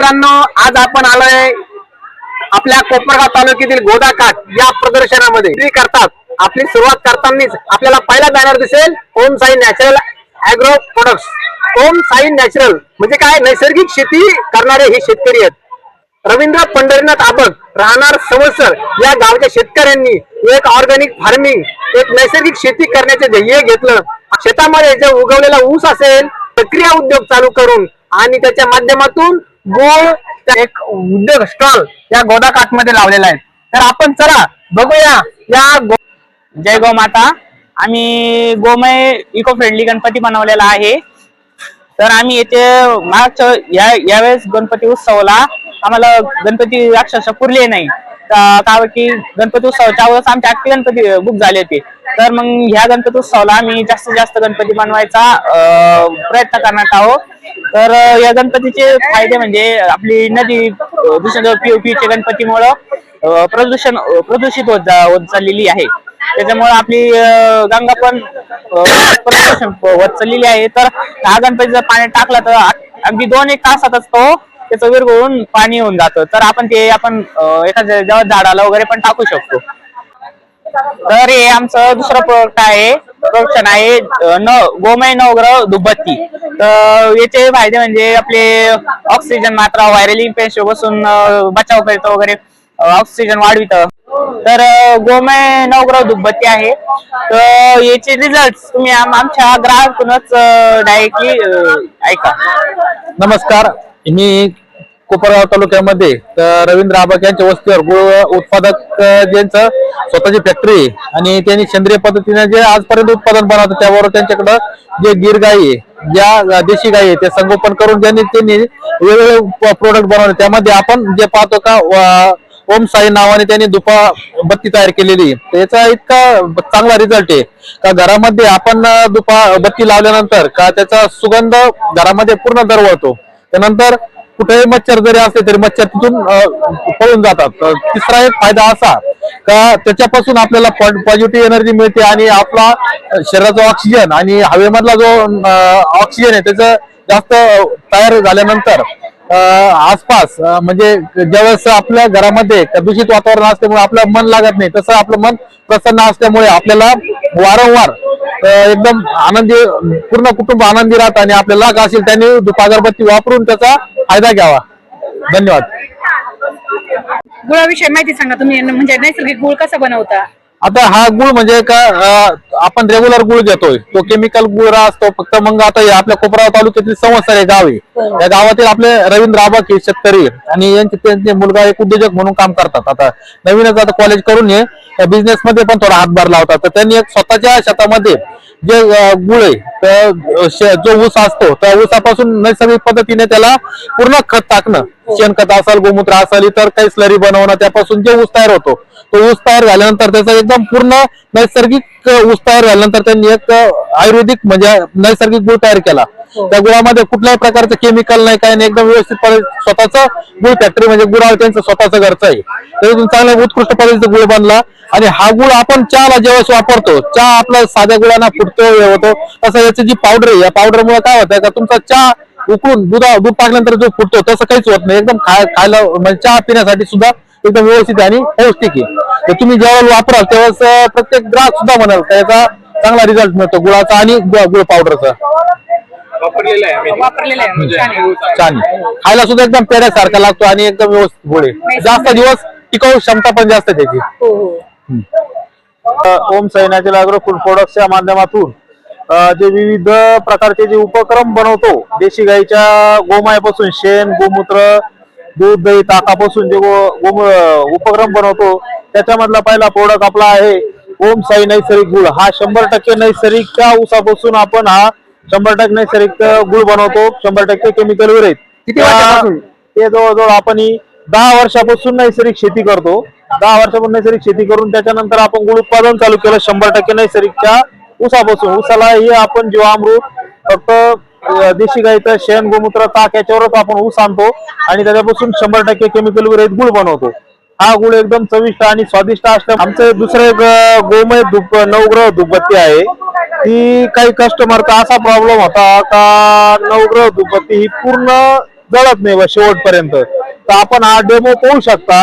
मित्रांनो आज आपण आलोय आपल्या कोपरगाव तालुक्यातील गोदाकाठ या प्रदर्शनामध्ये. करतात. आपली सुरुवात करतानाच आपल्याला पहिला बॅनर दिसेल Om Sai natural agro products Om Sai natural म्हणजे काय? नैसर्गिक शेती करणारे हे शेतकरी आहेत. रवींद्र पंढरीनाथ आबक राहणार समसर या गावच्या शेतकऱ्यांनी एक ऑर्गॅनिक फार्मिंग एक नैसर्गिक शेती करण्याचे ध्येय घेतलं. शेतामध्ये जे उगवलेला ऊस असेल प्रक्रिया उद्योग चालू करून आणि त्याच्या माध्यमातून गोळ एक उद्योग स्टॉल या गोदाकाठमध्ये लावलेला आहे. तर आपण चला बघूया या गो- जय गो माता. आम्ही गोमय इको फ्रेंडली गणपती बनवलेला आहे. तर आम्ही येथे मागच्या या यावेळेस गणपती उत्सवाला आम्हाला गणपती अक्षरशः पुरले नाही. का का की गणपती उत्सवाच्या वेळेस आमचे अख्खे गणपती बुक झाले होते. तर मग ह्या गणपती उत्सवाला आम्ही जास्तीत जास्त गणपती बनवायचा प्रयत्न करण्यात आहोत. तर या गणपतीचे फायदे म्हणजे आपली नदी दुसऱ्या दूषित पीओपीच्या गणपतीमुळं प्रदूषण प्रदूषित होत होत चाललेली आहे. त्याच्यामुळे आपली गंगा पण प्रदूषण होत चाललेली आहे. तर हा गणपती जर पाण्यात टाकला तर अगदी दोन एक तासातच तो त्याचं विरघळून पाणी होऊन जातं. तर आपण ते आपण एखाद्या जवळ झाडाला वगैरे पण टाकू शकतो. तर हे आमचं दुसरं प्रोडक्ट आहे. प्रोडक्शन आहे न गोमय नवग्रह दुबत्ती तर याचे फायदे म्हणजे आपले ऑक्सिजन मात्रा व्हायरल इन्फेक्शन बसून बचाव करतं वगैरे ऑक्सिजन वाढवित. तर गोमय नवग्रह दुबत्ती आहे. तर याचे रिझल्ट तुम्ही आमच्या ग्राहकातूनच डायरेक्टली ऐका. नमस्कार. मी कोपरगाव तालुक्यामध्ये तर रवींद्र आबाक यांच्या वस्तीवर गुळ उत्पादक ज्यांचं स्वतःची फॅक्टरी आणि त्यांनी सेंद्रिय पद्धतीने जे आजपर्यंत उत्पादन बनवतं त्यावर त्यांच्याकडं जे गिर गाई आहे ज्या देशी गाई आहे ते संगोपन करून ज्यांनी त्यांनी वेगवेगळे प्रोडक्ट बनवले त्यामध्ये आपण जे पाहतो का ओम साई नावाने त्यांनी दुपा बत्ती तयार केलेली त्याचा याचा इतका चांगला रिझल्ट आहे. का घरामध्ये आपण दुपा बत्ती लावल्यानंतर का त्याचा सुगंध घरामध्ये पूर्ण दरवळतो. त्यानंतर कुठेही मच्छर जरी असले तरी मच्छर तिथून पळून जातात. तिसरा एक फायदा असा का त्याच्यापासून आपल्याला पॉझिटिव्ह एनर्जी मिळते आणि आपला शरीराचा ऑक्सिजन आणि हवेमधला जो ऑक्सिजन आहे त्याचं जास्त तयार झाल्यानंतर आसपास म्हणजे ज्यावेळेस आपल्या घरामध्ये दूषित वातावरण असल्यामुळे आपलं मन लागत नाही तसं आपलं मन प्रसन्न असल्यामुळे आपल्याला वारंवार एकदम आनंदी पूर्ण कुटुंब आनंदी राहत आणि आपल्याला लाग असेल त्यांनी धूप अगरबत्ती वापरून त्याचा फायदा घ्यावा. धन्यवाद. गुळाविषयी माहिती सांगा तुम्ही म्हणजे नैसर्गिक गुळ कसा बनवता? आता हा गुळ म्हणजे का आपण रेग्युलर गुळ घेतोय. तो केमिकल गुळ असतो. फक्त मग आता हे आपल्या कोपराव तालुक्यातील संवत्सर हे गाव आहे. त्या गावातील आपले रवींद्र आबाक हे शेतकरी आहे. आणि यांचे त्यांचे मुलगा एक उद्योजक म्हणून काम करतात. आता नवीनच आता कॉलेज करून हे बिझनेस मध्ये पण थोडा हातभार लावतात. तर त्यांनी एक स्वतःच्या शेतामध्ये जे गुळ आहे जो ऊस असतो त्या ऊसापासून नैसर्गिक पद्धतीने त्याला पूर्ण खत टाकणं. शेणखत असेल गोमूत्र असेल इतर काही स्लरी बनवणं त्यापासून जे ऊस तयार होतो तो ऊस तयार झाल्यानंतर त्याचा एकदम पूर्ण नैसर्गिक ऊस तयार झाल्यानंतर त्यांनी एक आयुर्वेदिक म्हणजे नैसर्गिक गुळ तयार केला. त्या गुळामध्ये कुठल्याही प्रकारचं केमिकल नाही काही नाही एकदम व्यवस्थित स्वतःच गुळ फॅक्टरी म्हणजे गुळाळ त्यांचं स्वतःचं घरचं आहे. त्याच्यातून चांगल्या उत्कृष्ट पद्धतीचा गुळ बनला आणि हा गुळ आपण चहाला ज्यावेळेस वापरतो चहा आपला साध्या गुळांना फुटतो हे होतो तसं याची जी पावडर आहे या पावडर मुळे काय होतं का तुमचा चहा उकळून दूध दूध टाकल्यानंतर जो फुटतो तसं काहीच होत नाही. एकदम खाय खायला म्हणजे चहा पिण्यासाठी सुद्धा एकदम व्यवस्थित आणि पौष्टिक आहे. तर तुम्ही ज्यावेळेला वापराल अं, प्रत्येक ग्राहक सुद्धा म्हणाल का याचा चांगला रिझल्ट मिळतो गुळाचा आणि गुळ पावडरचा वापरलेलं आहे आम्ही. वापरलेला आहे छान. खायला सुद्धा एकदम पेढ्यासारखा लागतो आणि एकदम व्यवस्थित गोड आहे. जास्त दिवस टिकाऊ क्षमता पण जास्त त्याची. हो हो. ओम सैन्यातील अग्रो फूड प्रोडक्टच्या माध्यमातून जे विविध प्रकारचे जे उपक्रम बनवतो देशी गाईच्या गोमायापासून शेण गोमूत्र दूध दही ताकापासून जे उपक्रम बनवतो त्याच्यामधला पहिला प्रोडक्ट आपला आहे ओम साई नैसर्गिक गुळ. हा शंभर टक्के नैसर्गिक त्या ऊसापासून आपण हा शंभर टक्के नैसर्गिक गुळ बनवतो शंभर टक्के केमिकल विरहित? ते जवळजवळ आपण ही दहा वर्षापासून नैसर्गिक शेती करतो. दहा वर्षापासून नैसर्गिक शेती करून त्याच्यानंतर आपण गुळ उत्पादन चालू केलं शंभर टक्के नैसर्गिकच्या ऊसापासून. ऊसाला हे आपण जीवामृत फक्त देशी गाईचं शेण गोमूत्र ताक याच्यावरच आपण ऊस आणतो आणि त्याच्यापासून शंभर टक्के केमिकल विरहित गुळ बनवतो. हा गुळ एकदम चविष्ट आणि स्वादिष्ट असतं. आमचं दुसरं एक गोमय धूप नवग्रह धुपबत्ती आहे. ती काही कस्टमरचा असा प्रॉब्लेम होता का नवग्रह धुपबत्ती ही पूर्ण जळत नाही बा शेवटपर्यंत. तर आपण हा डेमो पाहू शकता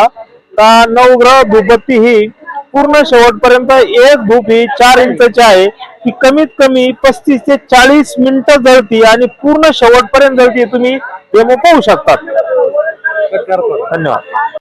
का नवग्रह धुपबत्ती ही पूर्ण शेवटपर्यंत एक धूप ही चार इंचची आहे. ही कमीत कमी पस्तीस ते चाळीस मिनिटं जळती आणि पूर्ण शेवटपर्यंत जळती तुम्ही डेमो पाहू शकतात. धन्यवाद.